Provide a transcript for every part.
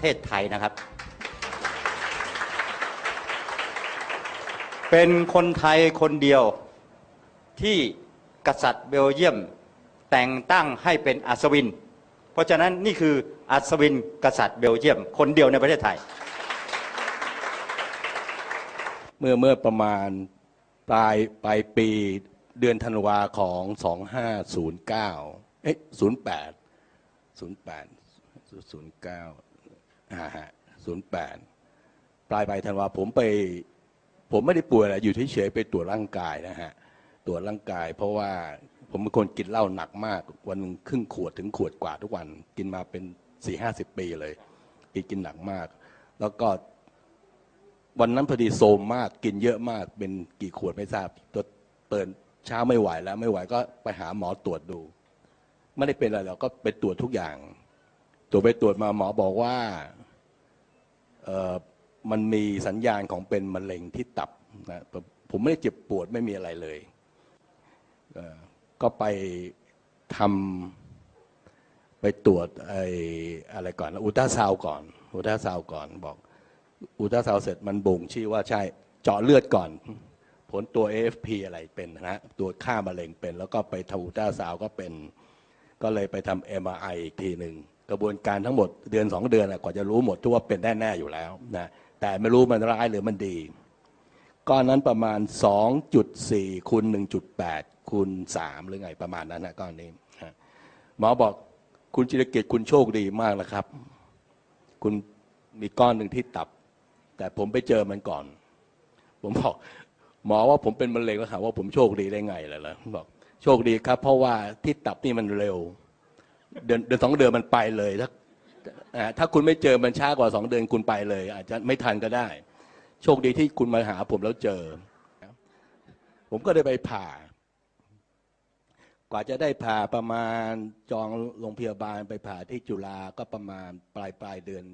เทศไทยนะครับ เป็นคนไทยคนเดียวที่กษัตริย์เบลเยียมแต่งตั้งให้เป็นอัศวิน เพราะฉะนั้นนี่คืออัศวินกษัตริย์เบลเยียม คนเดียวในประเทศไทย เมื่อเมื่อประมาณปลายปลายปีเดือนธันวาของ 2509 เอ๊ะ 08 08 09 อ่าฮะ08ปลายปลายธันวาผมไป ผมไม่ได้ป่วยอะไรอยู่เฉยๆไปตรวจร่างกายนะฮะตรวจร่างกาย เพราะว่าผมเป็นคนกินเหล้าหนักมาก วันหนึงครึ่งขวดถึงขวดกว่าทุกวัน กินมาเป็นสี่ห้าสิบปีเลย กินกินหนักมาก แล้วก็วันนั้นพอดีโซมมากกินเยอะมากเป็นกี่ขวดไม่ทราบตัวเตือนเช้าไม่ไหวแล้วไม่ไหวก็ไปหาหมอตรวจดู ไม่ได้เป็นอะไรเราก็ไปตรวจทุกอย่าง ตรวจไปตรวจมาหมอบอกว่ามันมีสัญญาณของเป็นมะเร็งที่ตับนะผมไม่ได้เจ็บปวดไม่มีอะไรเลยเก็ไปทำไปตรวจไอ้อะไรก่อนอุลตราซาวก่อนอุลตราซาวก่อนบอกอุลตราซาวเสร็จมันบ่งชี้ว่าใช่เจาะเลือดก่อน ผลตัว AFP อะไรเป็นนะตัวค่ามะเร็งเป็น แล้วก็ไปทำอุลตราซาวก็เป็น ก็เลยไปทำ MRI อีกทีหนึ่ง กระบวนการทั้งหมดเดือนสองเดือนน่ะกว่าจะรู้หมดทุกว่าเป็นแน่ๆอยู่แล้วนะแต่ไม่รู้มันร้ายหรือมันดี ก้อนนั้นประมาณ 2.4คูณ1.8คูณ3หรือไงประมาณนั้นนะก้อนนี้หมอบอกคุณจิรเกียรติคุณโชคดีมากนะครับ คุณมีก้อนหนึ่งที่ตับ แต่ผมไปเจอมันก่อน ผมบอกหมอว่าผมเป็นมะเร็งแล้วถามว่าผมโชคดีได้ไงล่ะล่ะบอกโชคดีครับ เพราะว่าที่ตับนี่มันเร็ว เดือนเดือนสองเดือนมันไปเลยถ้าถ้าคุณไม่เจอมันช้ากว่าสองเดือนคุณไปเลย อาจจะไม่ทันก็ได้ โชคดีที่คุณมาหาผมแล้วเจอ ผมก็ได้ไปผ่า กว่าจะได้ผ่าประมาณจองโรงพยาบาลไปผ่าที่จุฬาก็ประมาณปลายปลายเดือน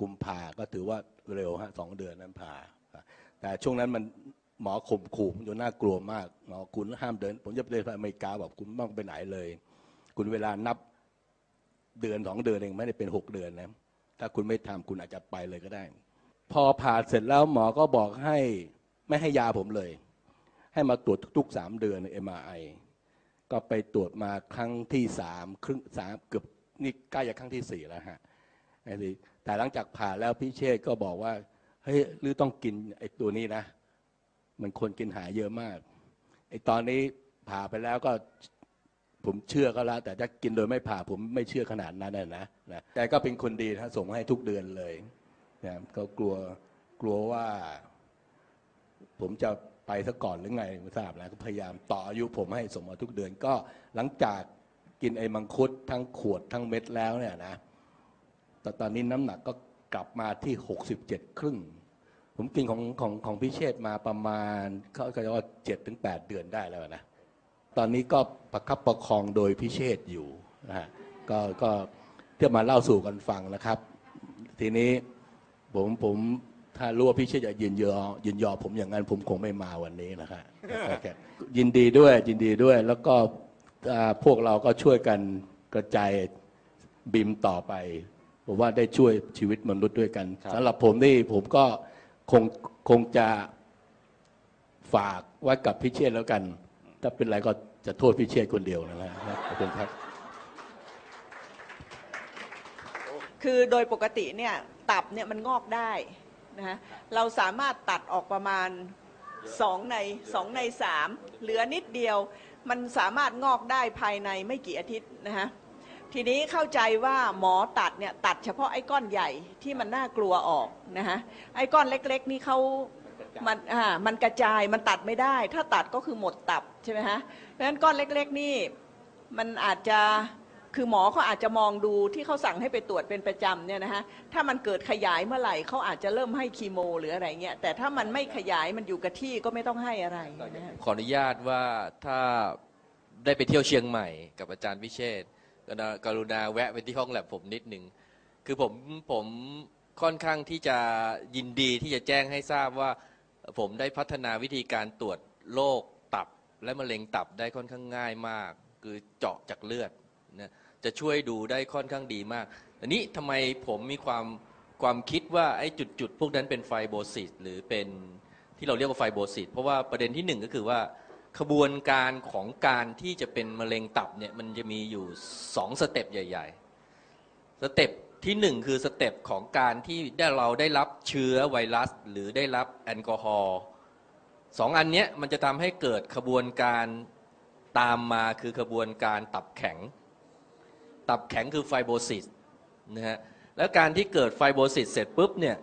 กุมภาก็ถือว่าเร็วฮะสองเดือนนั้นผ่า แต่ช่วงนั้นมันหมอข่มขู่จนน่ากลัวมากหมอคุณห้ามเดิน ผมจะไปเดินไปอเมริกาบอกคุณไม่ต้องไปไหนเลย คุณเวลานับ เดือนสองเดือนเองไม่ได้เป็นหกเดือนนะถ้าคุณไม่ทำคุณอาจจะไปเลยก็ได้ พอผ่าเสร็จแล้วหมอก็บอกให้ไม่ให้ยาผมเลย ให้มาตรวจทุกๆสามเดือนเอ็มไอก็ไปตรวจมาครั้งที่สามครึ่งสามเกือบนี่ใกล้จะครั้งที่สี่แล้วฮะไอ้นี่แต่หลังจากผ่าแล้วพี่เชษก็บอกว่าเฮ้ยหรือต้องกินไอ้ตัวนี้นะ มันคนกินหายเยอะมากไอ้ตอนนี้ผ่าไปแล้วก็ ผมเชื่อก็แล้วแต่ถ้ากินโดยไม่ผ่าผมไม่เชื่อขนาดนั้นนะนะนะแต่ก็เป็นคนดีนะส่งมาให้ทุกเดือนเลยนะก็กลัวกลัวว่า ผมจะไปซะก่อนหรือไงไม่ทราบนะก็พยายามต่ออายุผมให้ส่งมาทุกเดือนก็หลังจากกินไอ้มังคุดทั้งขวดทั้งเม็ดแล้วเนี่ยนะแต่ตอนนี้น้ำหนักก็กลับมาที่หกสิบเจ็ดครึ่ง ผมกินของของของพิเชษมาประมาณเขาก็จะว่าเจ็ดถึงแปดเดือนได้แล้วนะ ตอนนี้ก็ประคับประคองโดยพิเชษอยู่นะฮะก็ก็เพื่อมาเล่าสู่กันฟังนะครับ ทีนี้ผมผมถ้ารู้ว่าพี่เชษจะยินยอยินยอผมอย่างนั้นผมคงไม่มาวันนี้นะครับยินดีด้วยยินดีด้วยแล้วก็อ่าพวกเราก็ช่วยกันกระจายบิมต่อไปผมว่าได้ช่วยชีวิตมนุษย์ด้วยกันครับสำหรับผมนี่ผมก็คงคงจะฝากไว้กับพิเชษแล้วกัน ถ้าเป็นไรก็จะโทษพิเชษคนเดียวนะฮะขอบคุณครับ คือโดยปกติเนี่ยตับเนี่ยมันงอกได้นะฮะเราสามารถตัดออกประมาณ2ใน2ใน 3 เหลือนิดเดียว มันสามารถงอกได้ภายในไม่กี่อาทิตย์นะฮะทีนี้เข้าใจว่าหมอตัดเนี่ยตัดเฉพาะไอ้ก้อนใหญ่ที่มันน่ากลัวออกนะฮะไอ้ก้อนเล็ก ๆ นี่เขา มันอ่ามันกระจายมันตัดไม่ได้ ถ้าตัดก็คือหมดตับใช่ไหมฮะเพราะฉะนั้นก้อนเล็ก ๆ นี่มันอาจจะคือหมอเขาอาจจะมองดูที่เขาสั่งให้ไปตรวจเป็นประจำเนี่ยนะฮะถ้ามันเกิดขยายเมื่อไหร่เขาอาจจะเริ่มให้คีโม หรืออะไรเงี้ยแต่ถ้ามันไม่ขยายมันอยู่กับที่ก็ไม่ต้องให้อะไรนะฮะขออนุญาตว่าถ้าได้ไปเที่ยวเชียงใหม่กับอาจารย์พิเชษฐ์กรุณากรุณาแวะไปที่ห้องแลบผมนิดหนึ่งคือผมผมค่อนข้างที่จะยินดีที่จะแจ้งให้ทราบว่า ผมได้พัฒนาวิธีการตรวจโรคตับและมะเร็งตับได้ค่อนข้างง่ายมาก คือเจาะจากเลือดนะจะช่วยดูได้ค่อนข้างดีมากอันนี้ทำไมผมมีความความคิดว่าไอ้จุดๆ พวกนั้นเป็นไฟโบซิสหรือเป็นที่เราเรียกว่าไฟโบซิสเพราะว่าประเด็นที่หนึ่งก็คือว่าขบวนการของการที่จะเป็นมะเร็งตับเนี่ยมันจะมีอยู่สองสเต็ปใหญ่ ๆ สเต็ป ที่หนึ่งคือสเต็ปของการที่ได้เราได้รับเชื้อไวรัส หรือได้รับแอลกอฮอล์สองอันเนี้ยมันจะทำให้เกิดขบวนการตามมาคือขบวนการตับแข็ง ตับแข็งคือไฟโบซิสนะฮะแล้วการที่เกิดไฟโบซิสเสร็จปุ๊บเนี่ย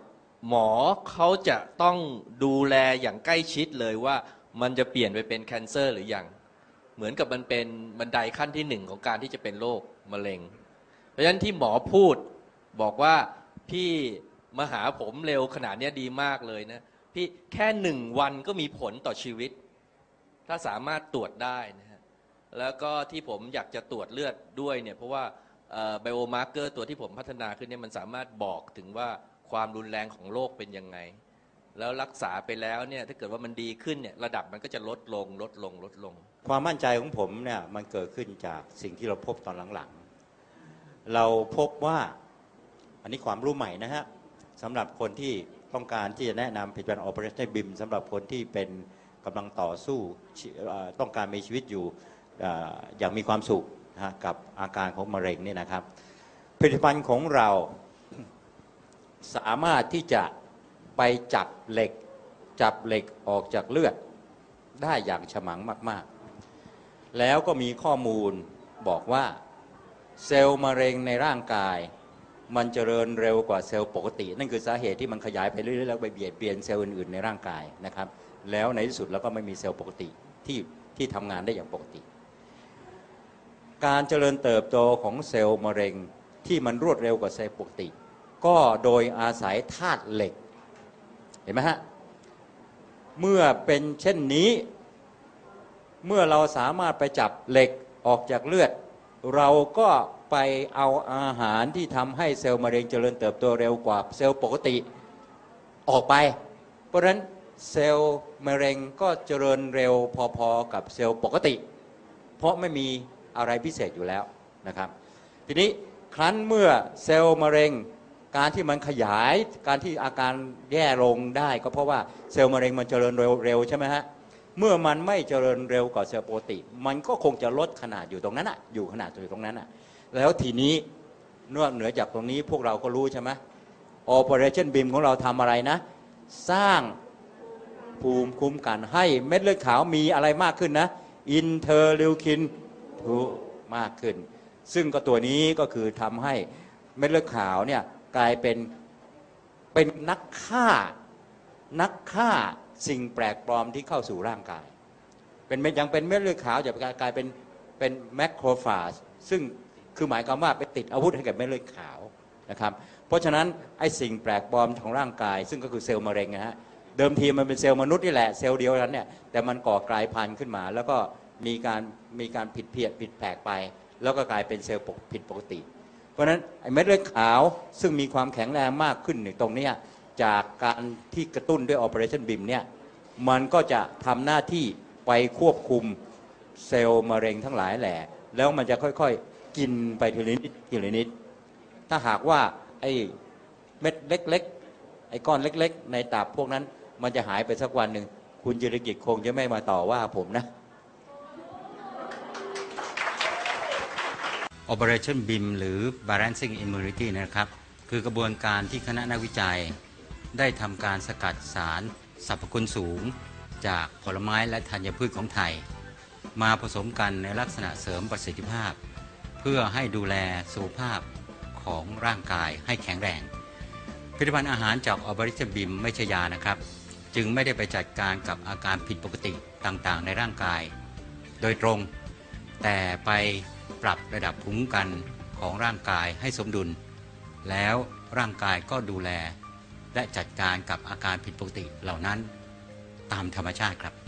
หมอเขาจะต้องดูแลอย่างใกล้ชิดเลยว่ามันจะเปลี่ยนไปเป็นแคนเซอร์หรือยัง เหมือนกับมันเป็นบันไดขั้นที่หนึ่งของการที่จะเป็นโรคมะเร็ง เพราะฉะนั้นที่หมอพูด บอกว่าพี่มาหาผมเร็วขนาดเนี้ยดีมากเลยนะ พี่แค่หนึ่งวันก็มีผลต่อชีวิต ถ้าสามารถตรวจได้นะฮะแล้วก็ที่ผมอยากจะตรวจเลือดด้วยเนี่ยเพราะว่าไบโอมาร์เกอร์ตัวที่ผมพัฒนาขึ้นเนี่ยมันสามารถบอกถึงว่าความรุนแรงของโรคเป็นยังไง แล้วรักษาไปแล้วเนี่ยถ้าเกิดว่ามันดีขึ้นเนี่ยระดับมันก็จะลดลงลดลงลดลง ความมั่นใจของผมเนี่ยมันเกิดขึ้นจากสิ่งที่เราพบตอนหลังๆ เราพบว่า อันนี้ความรู้ใหม่นะฮะสำหรับคนที่ต้องการที่จะแนะนำผลิตภัณฑ์ Operation BIM สำหรับคนที่เป็นกำลังต่อสู้ต้องการมีชีวิตอยู่อย่างมีความสุขนะกับอาการของมะเร็งนี่นะครับ ผลิตภัณฑ์ของเราสามารถที่จะไปจับเหล็กจับเหล็กออกจากเลือดได้อย่างฉมังมาก ๆ แล้วก็มีข้อมูลบอกว่าเซลล์มะเร็งในร่างกาย มันเจริญเร็วกว่าเซลล์ปกติ นั่นคือสาเหตุที่มันขยายไปเรื่อยๆแล้วไปเบียดเบียนเซลล์อื่นๆในร่างกายนะครับ แล้วในที่สุดเราก็ไม่มีเซลล์ปกติที่ที่ทำงานได้อย่างปกติ การเจริญเติบโตของเซลล์มะเร็งที่มันรวดเร็วกว่าเซลล์ปกติ ก็โดยอาศัยธาตุเหล็ก เห็นไหมฮะ เมื่อเป็นเช่นนี้ เมื่อเราสามารถไปจับเหล็กออกจากเลือด เราก็ ไปเอาอาหารที่ทำให้เซลล์มะเร็งเจริญเติบโตเร็วกว่าเซลล์ปกติออกไป เพราะฉะนั้นเซลล์มะเร็งก็เจริญเร็วพอๆกับเซลล์ปกติ เพราะไม่มีอะไรพิเศษอยู่แล้วนะครับ ทีนี้ครั้นเมื่อเซลล์มะเร็งการที่มันขยายการที่อาการแย่ลงได้ก็เพราะว่าเซลล์มะเร็งมันเจริญเร็วเร็วใช่ไหมฮะเมื่อมันไม่เจริญเร็วกว่าเซลล์ปกติ มันก็คงจะลดขนาดอยู่ตรงนั้นอะอยู่ขนาดอยู่ตรงนั้นอะ แล้วทีนี้นอกเหนือจากตรงนี้พวกเราก็รู้ใช่ไหม Operation BIM ของเราทำอะไรนะ สร้างภูมิคุ้มกันให้เม็ดเลือดขาวมีอะไรมากขึ้นนะ อินเทอร์ลิวคิน2มากขึ้น ซึ่งก็ตัวนี้ก็คือทำให้เม็ดเลือดขาวเนี่ยกลายเป็นเป็นนักฆ่า นักฆ่าสิ่งแปลกปลอมที่เข้าสู่ร่างกาย เป็นยังเป็นเม็ดเลือดขาวจะกลายเป็นเป็นแมคโครฟาจซึ่ง คือหมายความว่าไปติดอาวุธให้กับเม็ดเลือดขาวนะครับ เพราะฉะนั้นไอ้สิ่งแปลกปลอมของร่างกาย ซึ่งก็คือเซลล์มะเร็งนะฮะเดิมทีมันเป็นเซลล์มนุษย์นี่แหละเซลล์เดียวกันเนี่ยแต่มันก่อกลายพันธุ์ขึ้นมา แล้วก็มีการมีการผิดเพี้ยนผิดแปลกไป แล้วก็กลายเป็นเซลล์ผิดปกติ เพราะฉะนั้นไอ้เม็ดเลือดขาวซึ่งมีความแข็งแรงมากขึ้นในตรงนี้จากการที่กระตุ้นด้วย Operation BIM เนี่ยมันก็จะทำหน้าที่ไปควบคุมเซลล์มะเร็งทั้งหลายแหละ แล้วมันจะค่อยๆ กินไปทีละนิดทีละนิด ถ้าหากว่าไอ้เม็ดเล็ก ๆ ไอ้ก้อนเล็ก ๆ ในตับพวกนั้น มันจะหายไปสักวันหนึ่ง คุณจิรกิจคงจะไม่มาต่อว่าผมนะ Operation BIM หรือ Balancing Immunity นะครับ คือกระบวนการที่คณะนักวิจัย ได้ทำการสกัดสารสรรพคุณสูง จากผลไม้และธัญพืชของไทย มาผสมกันในลักษณะเสริมประสิทธิภาพ พื่อให้ดูแลสุขภาพของร่างกายให้แข็งแรง ผลิตภัณฑ์อาหารจากออบริชบิมไม่ใช่ยานะครับ จึงไม่ได้ไปจัดการกับอาการผิดปกติต่างๆ ในร่างกาย โดยตรง แต่ไปปรับระดับภูมิคุ้มกันของร่างกายให้สมดุล แล้วร่างกายก็ดูแล และจัดการกับอาการผิดปกติเหล่านั้น ตามธรรมชาติครับ